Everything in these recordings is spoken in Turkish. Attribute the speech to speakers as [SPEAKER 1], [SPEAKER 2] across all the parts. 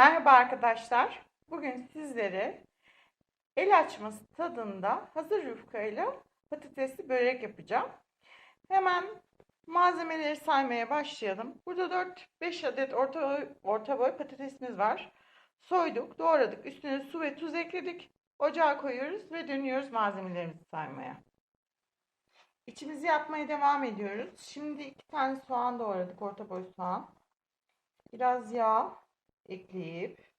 [SPEAKER 1] Merhaba arkadaşlar. Bugün sizlere el açması tadında hazır yufkayla patatesli börek yapacağım. Hemen malzemeleri saymaya başlayalım. Burada 4-5 adet orta boy, orta boy patatesimiz var. Soyduk, doğradık. Üstüne su ve tuz ekledik. Ocağa koyuyoruz ve dönüyoruz malzemelerimizi saymaya. İçimizi yapmaya devam ediyoruz. Şimdi iki tane soğan doğradık. Orta boy soğan. Biraz yağ ekleyip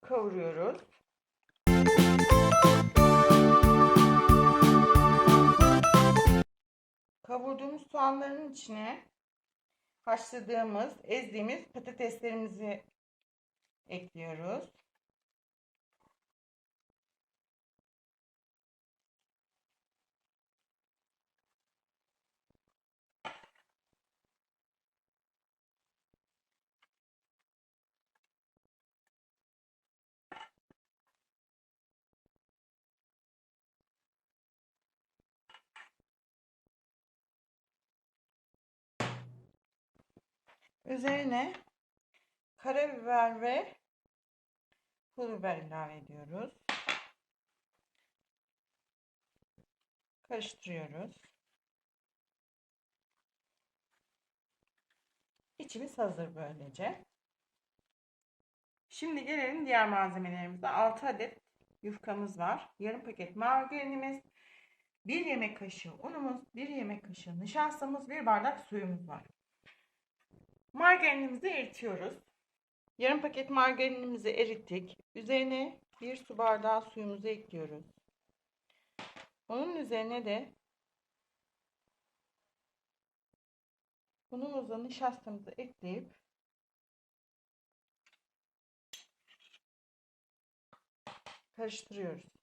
[SPEAKER 1] kavuruyoruz. Kavurduğumuz soğanların içine haşladığımız, ezdiğimiz patateslerimizi ekliyoruz. Üzerine karabiber ve pul biber ilave ediyoruz. Karıştırıyoruz. İçimiz hazır böylece. Şimdi gelelim diğer malzemelerimize. 6 adet yufkamız var. Yarım paket margarinimiz, 1 yemek kaşığı unumuz, 1 yemek kaşığı nişastamız, 1 bardak suyumuz var. Margarinimizi eritiyoruz. Yarım paket margarinimizi erittik. Üzerine bir su bardağı suyumuzu ekliyoruz. Onun üzerine de unumuzla nişastamızı ekleyip karıştırıyoruz.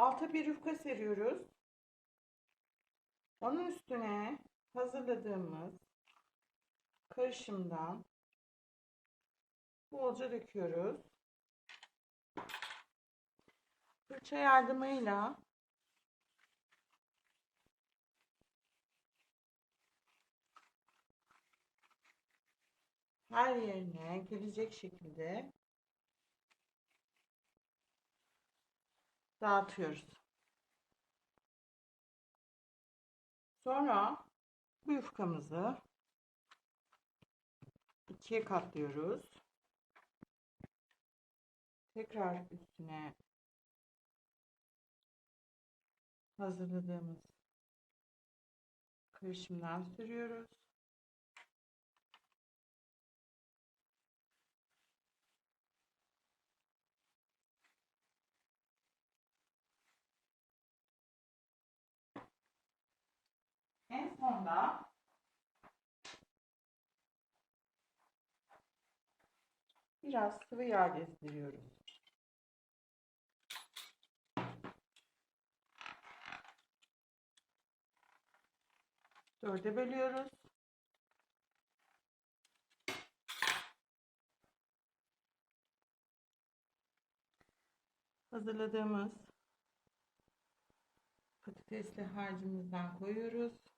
[SPEAKER 1] Alta bir yufka seriyoruz. Onun üstüne hazırladığımız karışımdan bolca döküyoruz. Fırça yardımıyla her yerine gelecek şekilde dağıtıyoruz. Sonra bu yufkamızı ikiye katlıyoruz. Tekrar üstüne hazırladığımız karışımdan sürüyoruz. En sonda biraz sıvı yağ gezdiriyoruz. Dörde bölüyoruz. Hazırladığımız patatesli harcımızdan koyuyoruz.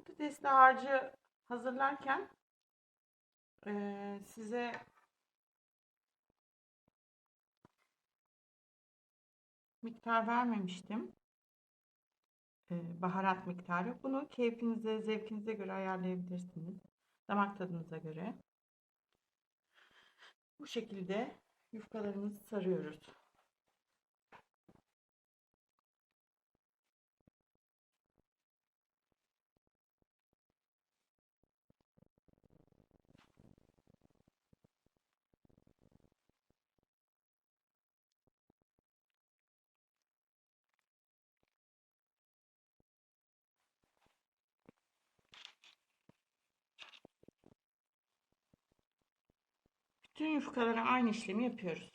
[SPEAKER 1] Patatesli harcı hazırlarken eee, size miktar vermemiştim. Eee, baharat miktarı. Bunu keyfinize, zevkinize göre ayarlayabilirsiniz. Damak tadınıza göre. Bu şekilde yufkalarımızı sarıyoruz. Bütün yufkalara aynı işlemi yapıyoruz.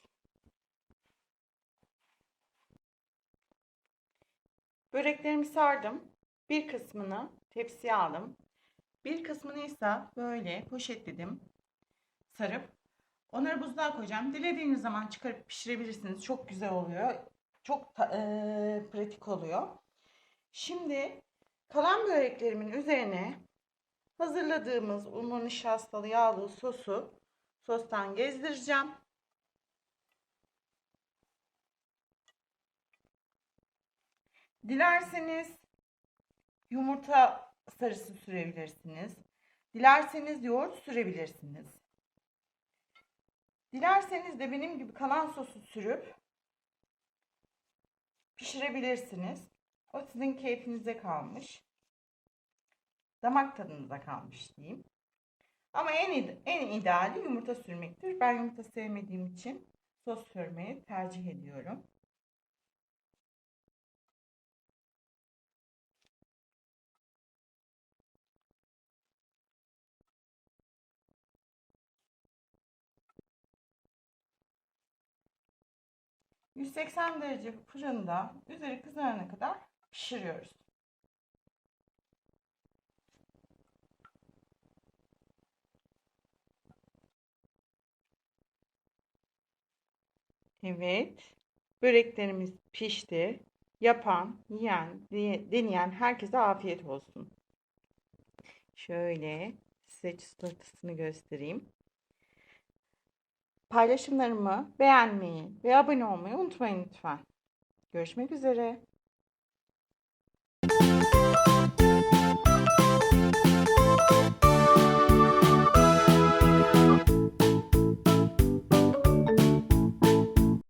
[SPEAKER 1] Böreklerimi sardım. Bir kısmını tepsiye aldım. Bir kısmını ise böyle poşetledim. Sarıp onları buzluğa koyacağım. Dilediğiniz zaman çıkarıp pişirebilirsiniz. Çok güzel oluyor. Çok eee, pratik oluyor. Şimdi kalan böreklerimin üzerine hazırladığımız unlu nişastalı yağlı sosu sostan gezdireceğim. Dilerseniz yumurta sarısı sürebilirsiniz. Dilerseniz yoğurt sürebilirsiniz. Dilerseniz de benim gibi kalan sosu sürüp pişirebilirsiniz. O sizin keyfinize kalmış. Damak tadınıza kalmış diyeyim. Ama en, en ideali yumurta sürmektir. Ben yumurta sevmediğim için sos sürmeyi tercih ediyorum. ...180 derece fırında üzeri kızarana kadar pişiriyoruz. Evet. Böreklerimiz pişti. Yapan, yiyen, deneyen herkese afiyet olsun. Şöyle size çıtlatasını göstereyim. Paylaşımlarımı beğenmeyi ve abone olmayı unutmayın lütfen. Görüşmek üzere. Müzik